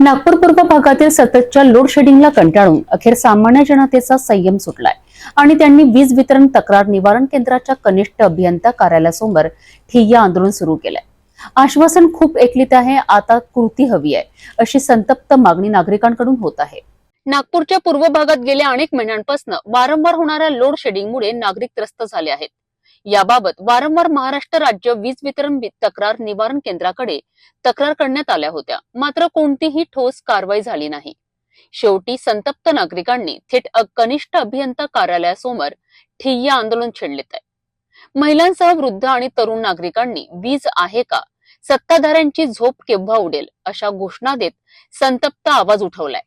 नागपूर पूर्व भागातील सततच्या लोड शेडिंगला कंटाळून अखेर सामान्य जनतेचा संयम सुटलाय. आणि त्यांनी वीज वितरण तक्रार निवारण केंद्राच्या कनिष्ठ अभियंता कार्यालयासमोर ठिय्या आंदोलन सुरू केलंय. आश्वासन खूप एकलित आहे आता कृती हवी आहे अशी संतप्त मागणी नागरिकांकडून होत आहे. नागपूरच्या पूर्व भागात गेल्या अनेक महिन्यांपासून वारंवार होणाऱ्या लोड शेडिंगमुळे नागरिक त्रस्त झाले आहेत. याबाबत वारंवार महाराष्ट्र राज्य वीज वितरण तक्रार निवारण केंद्राकडे तक्रार करण्यात आल्या होत्या. मात्र कोणतीही ठोस कारवाई झाली नाही. शेवटी संतप्त नागरिकांनी थेट कनिष्ठ अभियंता कार्यालयासमोर ठिय्या आंदोलन छेडलेत आहे. महिलांसह वृद्ध आणि तरुण नागरिकांनी वीज आहे का? सत्ताधाऱ्यांची झोप केव्हा उडेल? अशा घोषणा देत संतप्त आवाज उठवलाय.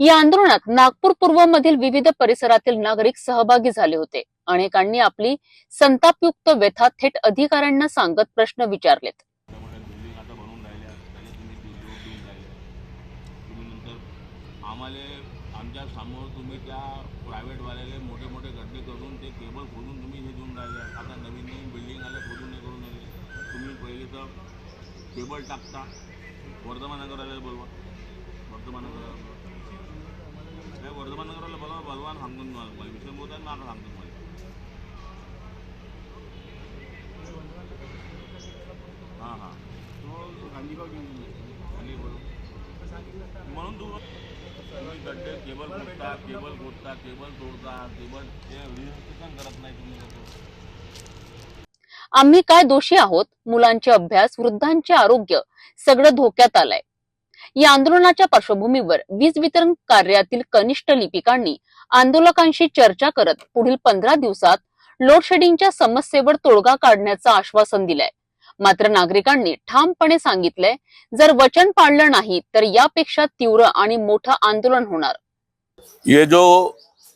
या आंदोलनात नागपूर पूर्व मधील विविध परिसरातील नागरिक सहभागी झाले होते. अनेकांनी आपली संतापयुक्त व्यथा थेट अधिकाऱ्यांना सांगत प्रश्न विचारलेत. बनवून राहिले नंतर आम्हाला आमच्यासमोर तुम्ही त्या प्रायव्हेटवाल्याला मोठे मोठे गड्डे करून ते केबल खोदून तुम्ही हे देऊन राहिले आता नवीन नवीन बिल्डिंग आल्या खोदून हे करून राहिले तुम्ही पहिले तर केबल टाकता. वर्धमान नगराला बोलवा. वर्धमान नगर वर्धमान नगराला बोलवा बलवान सांगून मला विषय बोलतात ना सांगतो मला हां हां आणि म्हणून तू तुम्ही गड्डे केबल गोठता केबल गोठता केबल तोडता केबल ते करत नाही तुम्ही लोक. आम्ही काय दोषी आहोत? मुलांचे अभ्यास वृद्धांचे आरोग्य सगळं धोक्यात आलंय. या आंदोलनाच्या पार्श्वभूमीवर वीज वितरण कार्यातील कनिष्ठ लिपिकांनी आंदोलकांशी चर्चा करत पुढील पंधरा दिवसात लोडशेडिंगच्या समस्येवर तोडगा काढण्याचं आश्वासन दिलंय. मात्र नागरिकांनी ठामपणे सांगितलंय जर वचन पाळलं नाही तर यापेक्षा तीव्र आणि मोठं आंदोलन होणार. ये जो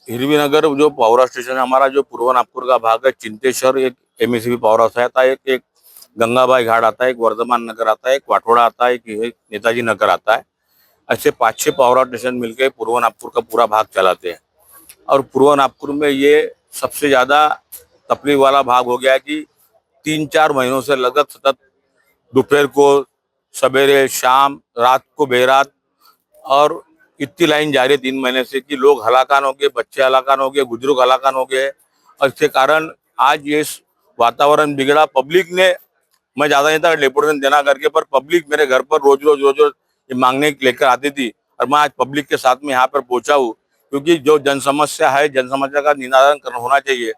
हिरवी नगर जो पावरा स्टेशन है हमारा जो पूर्व नागपुर का भाग है चिंतेश्वर एक एमएसबी पावर हाउस आता है एक एक गंगाबाई घाट आता है एक वर्धमान नगर आता है एक वाठोड़ा आता है एक नेताजी नगर आता है। ऐसे पाँच छह पावर स्टेशन मिलकर पूर्व नागपुर का पूरा भाग चलाते हैं। और पूर्व नागपुर में ये सबसे ज्यादा तकलीफ वाला भाग हो गया है कि तीन चार महीनों से लगभग सतत दोपहर को, सवेरे, शाम, रात को, बेरात, और इतनी लाइन जा रही है तीन महीने से कि लोग हलाकान हो गए, बच्चे हलाकान हो गए, बुज़ुर्ग हलाकान हो गए। और इसके कारण आज ये वातावरण बिगड़ा। पब्लिक ने, मैं ज़्यादा नहीं था डेपुटेशन देना करके, पर पब्लिक मेरे घर पर रोज रोज रोज रोज ये मांगने लेकर आती थी और मैं आज पब्लिक के साथ में यहाँ पर पहुँचा हूँ, क्योंकि जो जन समस्या है जन समस्या का निदान करना होना चाहिए।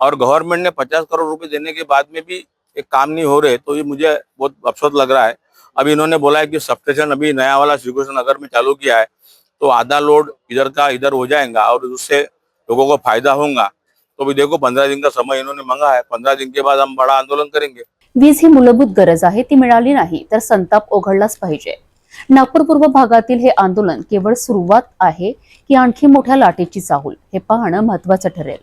और गवर्नमेंट ने पचास करोड़ रुपए देने के बाद में भी एक काम नहीं हो रहे तो ये मुझे बहुत अफसोस लग रहा है। अभी इन्होंने बोला है कि सब स्टेशन अभी नया वाला श्री कृष्ण नगर में चालू किया है तो आधा लोड इधर का इधर हो जाएगा और उससे लोगों को फायदा होगा। तो भी देखो पंद्रह दिन का समय इन्होंने मांगा है पंद्रह दिन के बाद हम बड़ा आंदोलन करेंगे। वीज ही मूलभूत गरज आहे ती मिळाली नाही तर संताप ओघडलाच पाहिजे. नागपूर पूर्व भागातील हे आंदोलन केवळ सुरुवात आहे की आणखी मोठ्या लाटेची चाहूल हे पाहणं महत्वाचं ठरेल.